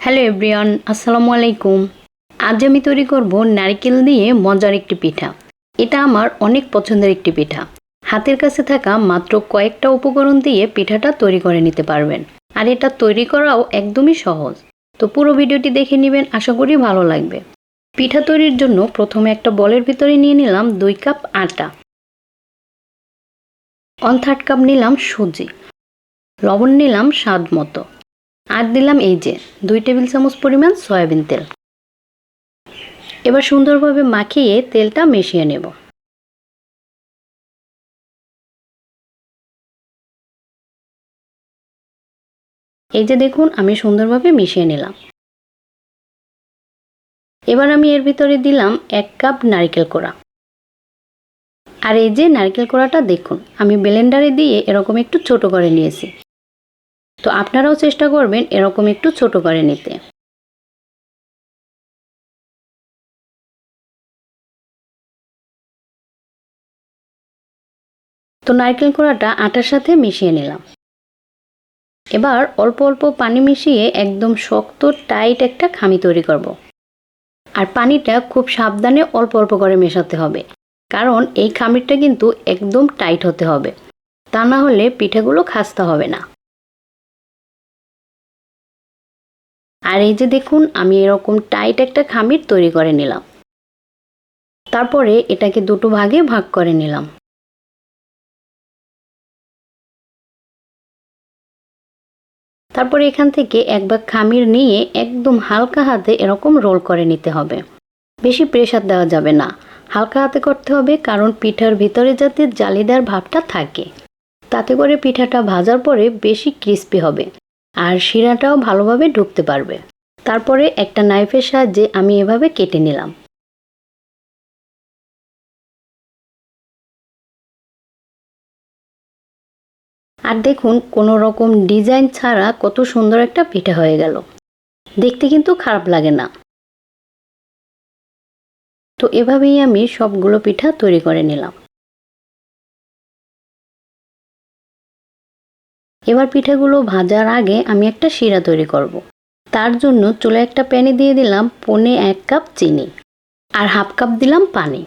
Hello everyone, আসসালামু আলাইকুম। আজ আমি তৈরি করব নারকেল দিয়ে মজার একটি পিঠা। এটা আমার অনেক পছন্দের একটি পিঠা। হাতের কাছে থাকা মাত্র কয়েকটা উপকরণ দিয়ে পিঠাটা তৈরি করে নিতে পারবেন। আর এটা তৈরি করাও একদমই সহজ। তো পুরো ভিডিওটি দেখে নেবেন, আশা করি ভালো লাগবে। পিঠা তৈরির জন্য প্রথমে একটা বলের ভিতরে নিয়ে নিলাম দুই কাপ আটা। ওয়ান থার্ড কাপ নিলাম সুজি। লবণ নিলাম স্বাদ মতো। আর দিলাম এই যে, দুই টেবিল চামচ পরিমাণ সয়াবিন তেল। এবার সুন্দরভাবে মাখিয়ে তেলটা মিশিয়ে নেব। এই যে দেখুন, আমি সুন্দরভাবে মিশিয়ে নিলাম। এবার আমি এর ভিতরে দিলাম এক কাপ নারকেল কোড়া। আর এই যে নারকেল কোড়াটা দেখুন, আমি ব্লেন্ডারে দিয়ে এরকম একটু ছোট করে নিয়েছি। তো আপনারাও চেষ্টা করবেন এরকম একটু ছোট করে নিতে। তো নারকেল কোড়াটা আটার সাথে মিশিয়ে নিলাম। এবার অল্প অল্প পানি মিশিয়ে একদম শক্ত, টাইট একটা খামি তৈরি করব। আর পানিটা খুব সাবধানে অল্প অল্প করে মেশাতে হবে, কারণ এই খামিরটা কিন্তু একদম টাইট হতে হবে। তা না হলে পিঠাগুলো খাস্তা হবে না। আর এই যে দেখুন, আমি এরকম টাইট একটা খামির তৈরি করে নিলাম। তারপরে এটাকে দুটো ভাগে ভাগ করে নিলাম। তারপরে এখান থেকে এক ভাগ খামির নিয়ে একদম হালকা হাতে এরকম রোল করে নিতে হবে। বেশি প্রেশার দেওয়া যাবে না। হালকা হাতে করতে হবে কারণ পিঠার ভিতরে যাতে জালিদার ভাবটা থাকে। তাতে করে পিঠাটা ভাজার পরে বেশি ক্রিস্পি হবে। আর শিরাটাও ভালোভাবে ঢুকতে পারবে। তারপরে একটা নাইফের সাহায্যে আমি এভাবে কেটে নিলাম। আর দেখুন, কোনো রকম ডিজাইন ছাড়া কত সুন্দর একটা পিঠা হয়ে গেল। দেখতে কিন্তু খারাপ লাগে না। তো এভাবেই আমি সবগুলো পিঠা তৈরি করে নিলাম। এবার পিঠাগুলো ভাজার আগে আমি একটা শিরা তৈরি করব। তার জন্য চুলে একটা প্যানে দিয়ে দিলাম পনে এক কাপ চিনি আর হাফ কাপ দিলাম পানি।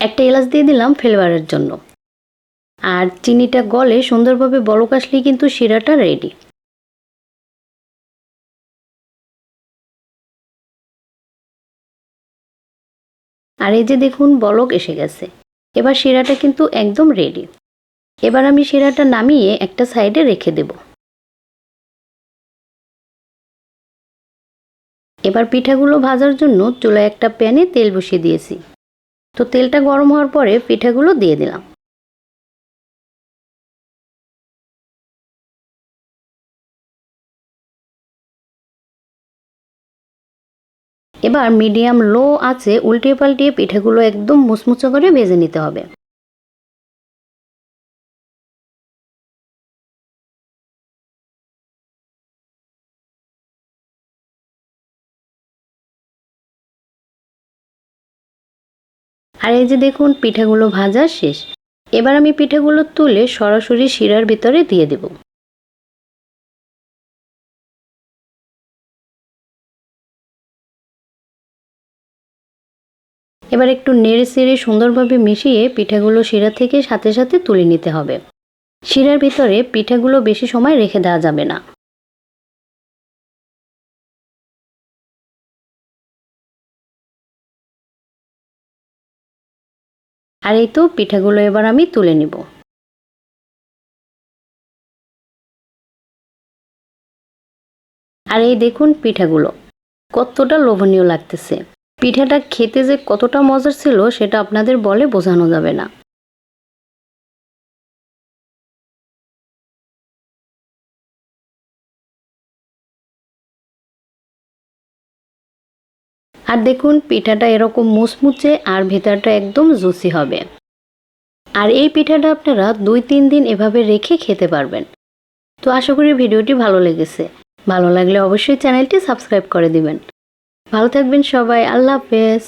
একটা এলাচ দিয়ে দিলাম ফ্লেভারের জন্য। আর চিনিটা গলে সুন্দরভাবে বলক আসলেই কিন্তু শিরাটা রেডি আর এই যে দেখুন বলক এসে গেছে। এবার শিরাটা কিন্তু একদম রেডি এবার আমি শিরাটা নামিয়ে একটা সাইডে রেখে দেব। এবার পিঠাগুলো ভাজার জন্য চুলায় একটা প্যানে তেল বসিয়ে দিয়েছি। তো তেলটা গরম হওয়ার পরে পিঠাগুলো দিয়ে দিলাম। এবার মিডিয়াম লো আছে উল্টিয়ে পাল্টিয়ে পিঠাগুলো একদম মুচমুচো করে ভেজে নিতে হবে। আর এই যে দেখুন, পিঠাগুলো ভাজা শেষ। এবার আমি পিঠাগুলো তুলে সরাসরি শিরার ভিতরে দিয়ে দেব। এবার একটু নেড়ে সেড়ে সুন্দরভাবে মিশিয়ে পিঠাগুলো শিরা থেকে সাথে সাথে তুলে নিতে হবে। শিরার ভিতরে পিঠাগুলো বেশি সময় রেখে দেওয়া যাবে না। আর এই তো পিঠাগুলো এবার আমি তুলে নিব। আর এই দেখুন পিঠাগুলো, কতটা লোভনীয় লাগতেছে। পিঠাটা খেতে যে কতটা মজার ছিল, সেটা আপনাদের বলে বোঝানো যাবে না। আর দেখুন, পিঠাটা এরকম মুচমুচে আর ভেতরটা একদম জুসি হবে। আর এই পিঠাটা আপনারা দুই তিন দিন এভাবে রেখে খেতে পারবেন। তো আশা করি ভিডিওটি ভালো লেগেছে। ভালো লাগলে অবশ্যই চ্যানেলটি সাবস্ক্রাইব করে দিবেন। ভালো থাকবেন সবাই। আল্লাহ হাফেজ।